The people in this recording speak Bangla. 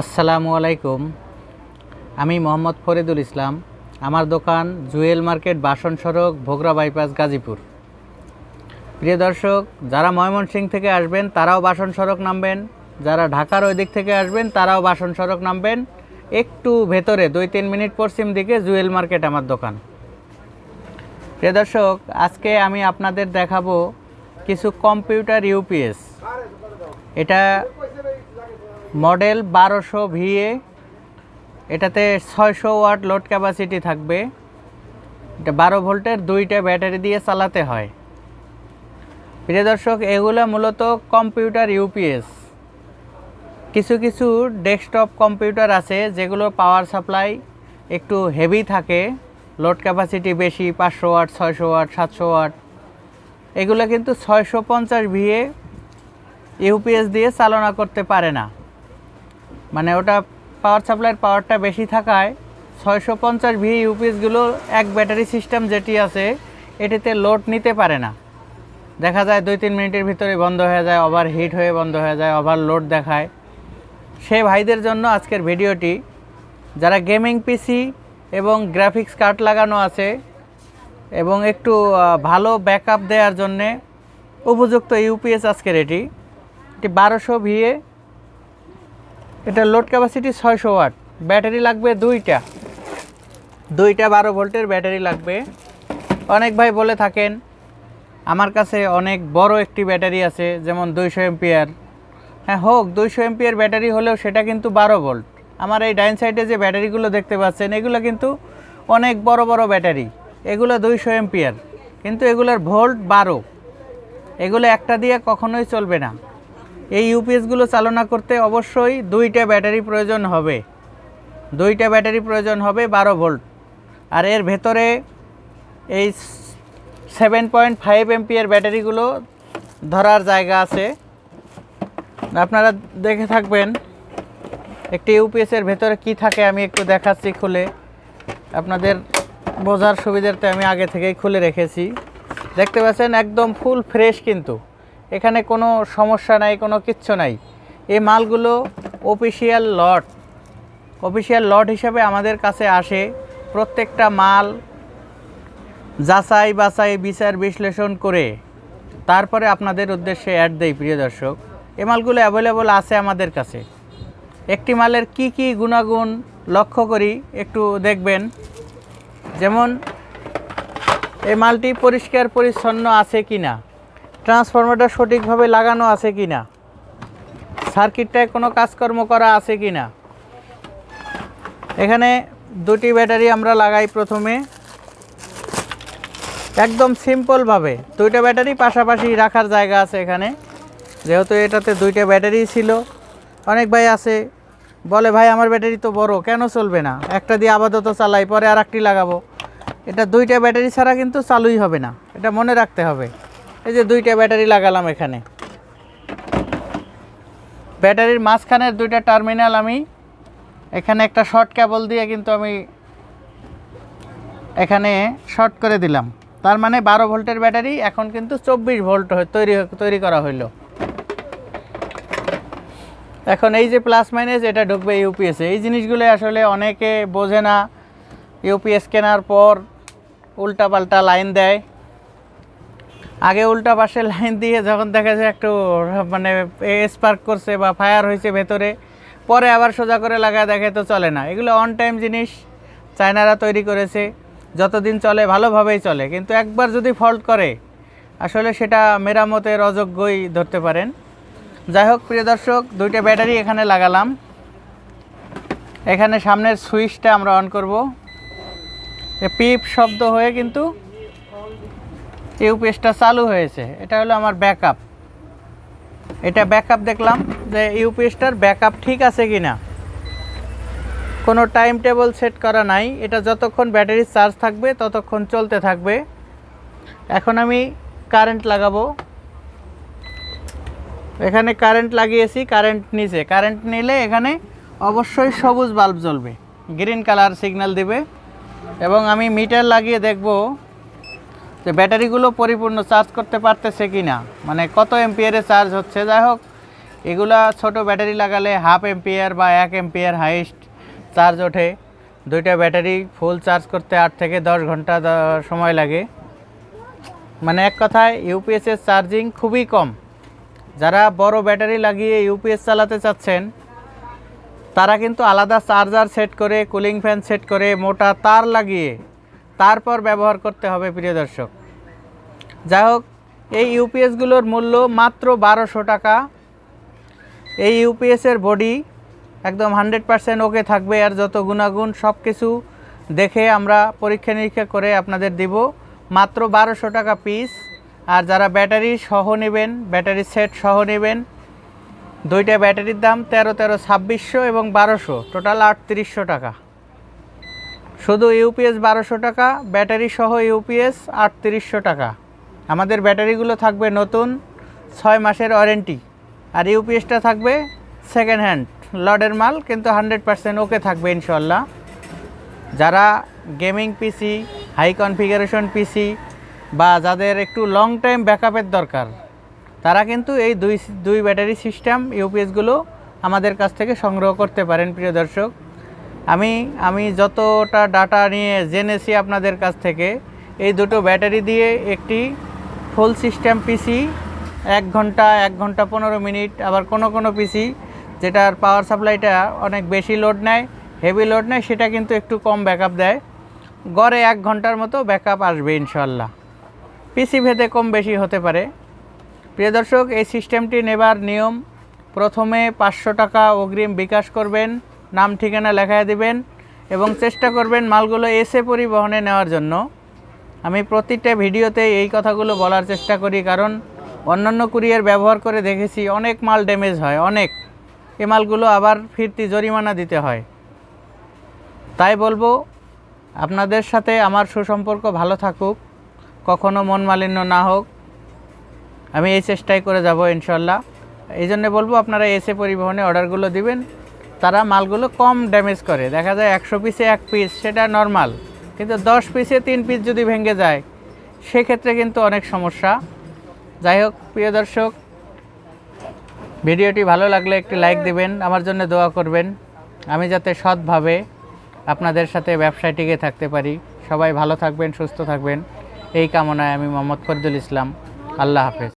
আসসালামু আলাইকুম। আমি মোহাম্মদ ফরিদুল ইসলাম। আমার দোকান জুয়েল মার্কেট বাসন সড়ক, ভোগরা বাইপাস, গাজীপুর। প্রিয় দর্শক, যারা ময়মনসিং থেকে আসবেন, তারাও বাসন সড়ক নামবেন। যারা ঢাকার ওই দিক থেকে আসবেন, তারাও বাসন সড়ক নামবেন। একটু ভেতরে, দুই তিন মিনিট পশ্চিম দিকে জুয়েল মার্কেট আমার দোকান। প্রিয় দর্শক, আজকে আমি আপনাদের দেখাবো কিছু কম্পিউটার ইউপিএস। এটা মডেল বারোশো ভিএ। এটাতে ছয়শো ওয়াট লোড ক্যাপাসিটি থাকবে। এটা বারো ভোল্টের দুইটা ব্যাটারি দিয়ে চালাতে হয়। প্রিয় দর্শক, এগুলো মূলত কম্পিউটার ইউপিএস। কিছু কিছু ডেস্কটপ কম্পিউটার আছে, যেগুলো পাওয়ার সাপ্লাই একটু হেভি থাকে। লোড ক্যাপাসিটি বেশি, পাঁচশো ওয়াট, ছয়শো ওয়াট, সাতশো ওয়াট। এগুলো কিন্তু ছয়শো পঞ্চাশ ভিএ ইউপিএস দিয়ে চালনা করতে পারে না। মানে ওটা পাওয়ার সাপ্লাইয়ের পাওয়ারটা বেশি থাকায় ছয়শো পঞ্চাশ ভি ইউপিএসগুলো এক ব্যাটারি সিস্টেম যেটি আছে, এটিতে লোড নিতে পারে না। দেখা যায় দুই তিন মিনিটের ভিতরে বন্ধ হয়ে যায় ওভার হিট হয়ে বন্ধ হয়ে যায় ওভার লোড দেখায়। সে ভাইদের জন্য আজকের ভিডিওটি, যারা গেমিং পিসি এবং গ্রাফিক্স কার্ড লাগানো আছে, এবং একটু ভালো ব্যাকআপ দেওয়ার জন্যে উপযুক্ত ইউপিএস আজকের এটি। এটি বারোশো ভিএ এটা লোড ক্যাপাসিটি ছয়শো ওয়াট ব্যাটারি লাগবে দুইটা। দুইটা বারো ভোল্টের ব্যাটারি লাগবে। অনেক ভাই বলে থাকেন, আমার কাছে অনেক বড় একটি ব্যাটারি আছে, যেমন দুইশো এমপিয়ার। হ্যাঁ হোক, দুইশো এমপিয়ার ব্যাটারি হলেও সেটা কিন্তু বারো ভোল্ট। আমার এই ডাইন সাইডে যে ব্যাটারিগুলো দেখতে পাচ্ছেন, এগুলো কিন্তু অনেক বড় বড় ব্যাটারি। এগুলো দুইশো এমপিয়ার, কিন্তু এগুলোর ভোল্ট বারো। এগুলো একটা দিয়ে কখনোই চলবে না। এই ইউপিএসগুলো চালনা করতে অবশ্যই দুইটা ব্যাটারি প্রয়োজন হবে। দুইটা ব্যাটারি প্রয়োজন হবে বারো ভোল্ট। আর এর ভেতরে এই সেভেন পয়েন্ট ফাইভ এমপিয়ার ব্যাটারিগুলো ধরার জায়গা আছে। আপনারা দেখে থাকবেন একটি ইউপিএসের ভেতরে কি থাকে, আমি একটু দেখাচ্ছি খুলে। আপনাদের বোঝার সুবিধার্থে আমি আগে থেকেই খুলে রেখেছি। দেখতে পাচ্ছেন একদম ফুল ফ্রেশ কিন্তু। এখানে কোনো সমস্যা নাই, কোনো কিচ্ছু নাই। এই মালগুলো অফিসিয়াল লট অফিসিয়াল লট হিসাবে আমাদের কাছে আসে। প্রত্যেকটা মাল যাচাই বাছাই বিচার বিশ্লেষণ করে তারপরে আপনাদের উদ্দেশ্যে অ্যাড দেই, প্রিয় দর্শক। এই মালগুলো অ্যাভেলেবল আছে আমাদের কাছে। একটি মালের কি কি গুণাগুণ লক্ষ্য করি, একটু দেখবেন। যেমন, এই মালটি পরিষ্কার পরিচ্ছন্ন আছে কি না ট্রান্সফরমারটা সঠিকভাবে লাগানো আছে কি না? সার্কিটটায় কোনো কাজকর্ম করা আছে কি না? এখানে দুটি ব্যাটারি আমরা লাগাই প্রথমে। একদম সিম্পলভাবে। দুইটা ব্যাটারি পাশাপাশি রাখার জায়গা আছে এখানে। যেহেতু এটাতে দুইটা ব্যাটারি ছিল। অনেক ভাই আছে। বলে, ভাই, আমার ব্যাটারি তো বড়, কেন চলবে না? একটা দিয়ে আপাতত চালাই, পরে আর একটি লাগাবো। এটা দুইটা ব্যাটারি ছাড়া কিন্তু চালুই হবে না। এটা মনে রাখতে হবে। এই যে দুইটা ব্যাটারি লাগালাম এখানে। ব্যাটারির মাঝখানের দুইটা টার্মিনাল আমি এখানে একটা শর্ট কেবল দিয়ে কিন্তু আমি এখানে শর্ট করে দিলাম। তার মানে বারো ভোল্টের ব্যাটারি এখন কিন্তু চব্বিশ ভোল্ট তৈরি তৈরি করা হইল। এখন এই যে প্লাস মাইনাস এটা ঢুকবে ইউপিএসে। এই জিনিসগুলো আসলে অনেকে বোঝে না। ইউপিএস কেনার পর উল্টা পাল্টা লাইন দেয়। আগে উল্টা পাশে লাইন দিয়ে যখন দেখা যায় একটু মানে স্পার্ক করছে বা ফায়ার হয়েছে ভেতরে, পরে আবার সোজা করে লাগায় দেখে তো চলে না। এগুলো অন টাইম জিনিস, চায়নারা তৈরি করেছে, যতদিন চলে ভালোভাবেই চলে। কিন্তু একবার যদি ফল্ট করে, আসলে সেটা মেরামতের অযোগ্যই ধরতে পারেন। যাই হোক, প্রিয় দর্শক, দুইটা ব্যাটারি এখানে লাগালাম। এখানে সামনের সুইচটা আমরা অন করব। পিপ শব্দ হয়ে কিন্তু ইউপিএসটা চালু হয়েছে। এটা হলো আমার ব্যাকআপ এটা ব্যাকআপ দেখলাম যে ইউপিএসটার ব্যাকআপ ঠিক আছে কি না কোনো টাইম টেবল সেট করা নাই। এটা যতক্ষণ ব্যাটারি চার্জ থাকবে, ততক্ষণ চলতে থাকবে। এখন আমি কারেন্ট লাগাবো। এখানে কারেন্ট লাগিয়েছি কারেন্ট নিচে। কারেন্ট নিলে এখানে অবশ্যই সবুজ বাল্ব জ্বলবে। গ্রিন কালার সিগন্যাল দিবে। এবং আমি মিটার লাগিয়ে দেখব যে ব্যাটারিগুলো পরিপূর্ণ চার্জ করতে পারতেছে কি না মানে কত এমপিয়ারে চার্জ হচ্ছে? যাই হোক, এগুলা ছোট ব্যাটারি লাগালে হাফ এম্পিয়ার বা এক এম্পিয়ার হাইস্ট চার্জ ওঠে। দুইটা ব্যাটারি ফুল চার্জ করতে আট থেকে দশ ঘণ্টা সময় লাগে। মানে এক কথায় ইউপিএসের চার্জিং খুবই কম। যারা বড় ব্যাটারি লাগিয়ে ইউপিএস চালাতে চাচ্ছেন, তারা কিন্তু আলাদা চার্জার সেট করে কুলিং ফ্যান সেট করে, মোটা তার লাগিয়ে তারপর ব্যবহার করতে হবে, প্রিয় দর্শক। যাই হোক এই ইউপিএসগুলোর মূল্য মাত্র বারোশো টাকা। এই ইউপিএসের বডি একদম হান্ড্রেড পারসেন্ট ওকে থাকবে। আর যত গুণাগুণ সব কিছু দেখে আমরা পরীক্ষা নিরীক্ষা করে আপনাদের দিব। মাত্র বারোশো টাকা পিস আর যারা ব্যাটারি সহ নেবেন ব্যাটারি সেট সহ নেবেন, দুইটা ব্যাটারির দাম তেরো তেরো ছাব্বিশশো এবং বারোশো। টোটাল আটত্রিশশো টাকা। শুধু ইউপিএস বারোশো টাকা, ব্যাটারি সহ ইউপিএস আটত্রিশশো টাকা। আমাদের ব্যাটারিগুলো থাকবে নতুন, ছয় মাসের ওয়ারেন্টি। আর ইউপিএসটা থাকবে সেকেন্ড হ্যান্ড লডের মাল, কিন্তু হান্ড্রেড পার্সেন্ট ওকে থাকবে ইনশাল্লাহ যারা gaming PC high configuration PC বা যাদের একটু লং টাইম ব্যাকআপের দরকার, তারা কিন্তু এই দুই দুই ব্যাটারি সিস্টেম ইউপিএসগুলো আমাদের কাছ থেকে সংগ্রহ করতে পারেন, প্রিয় দর্শক। আমি আমি যতটা ডাটা নিয়ে জেনেছি আপনাদের কাছ থেকে, এই দুটো ব্যাটারি দিয়ে একটি ফুল সিস্টেম পিসি এক ঘণ্টা এক ঘণ্টা পনেরো মিনিট, আবার কোনো কোনো পিসি যেটার পাওয়ার সাপ্লাইটা অনেক বেশি লোড নেয় হেভি লোড নেয়, সেটা কিন্তু একটু কম ব্যাকআপ দেয়। গড়ে এক ঘণ্টার মতো ব্যাকআপ আসবে ইনশাল্লাহ পিসি ভেদে কম বেশি হতে পারে। প্রিয় দর্শক, এই সিস্টেমটি নেবার নিয়ম, প্রথমে পাঁচশো টাকা অগ্রিম বিকাশ করবেন নাম ঠিকানা লেখায় দিবেন এবং চেষ্টা করবেন মালগুলো এসে পরিবহনে নেওয়ার জন্য। আমি প্রতিটা ভিডিওতে এই কথাগুলো বলার চেষ্টা করি কারণ অন্যান্য কুরিয়ার ব্যবহার করে দেখেছি অনেক মাল ড্যামেজ হয়, অনেক। এ মালগুলো আবার ফিরতি জরিমানা দিতে হয়। তাই বলব, আপনাদের সাথে আমার সুসম্পর্ক ভালো থাকুক, কখনো মন মালিন্য না হোক। আমি এই চেষ্টাই করে যাব ইনশাল্লাহ। এই জন্য বলব, আপনারা এসে পরিবহনে অর্ডারগুলো দিবেন। তারা মালগুলো কম ড্যামেজ করে। দেখা যায় একশো পিসে এক পিস সেটা নর্মাল কিন্তু দশ পিসে তিন পিস যদি ভেঙে যায়, সেক্ষেত্রে কিন্তু অনেক সমস্যা। যাই হোক, প্রিয় দর্শক, ভিডিওটি ভালো লাগলে একটি লাইক দিবেন, আমার জন্য দোয়া করবেন। আমি যাতে সৎভাবে আপনাদের সাথে ব্যবসায় টিকে থাকতে পারি। সবাই ভালো থাকবেন, সুস্থ থাকবেন। এই কামনায় আমি মোহাম্মদ ফরিদুল ইসলাম। আল্লাহ হাফেজ।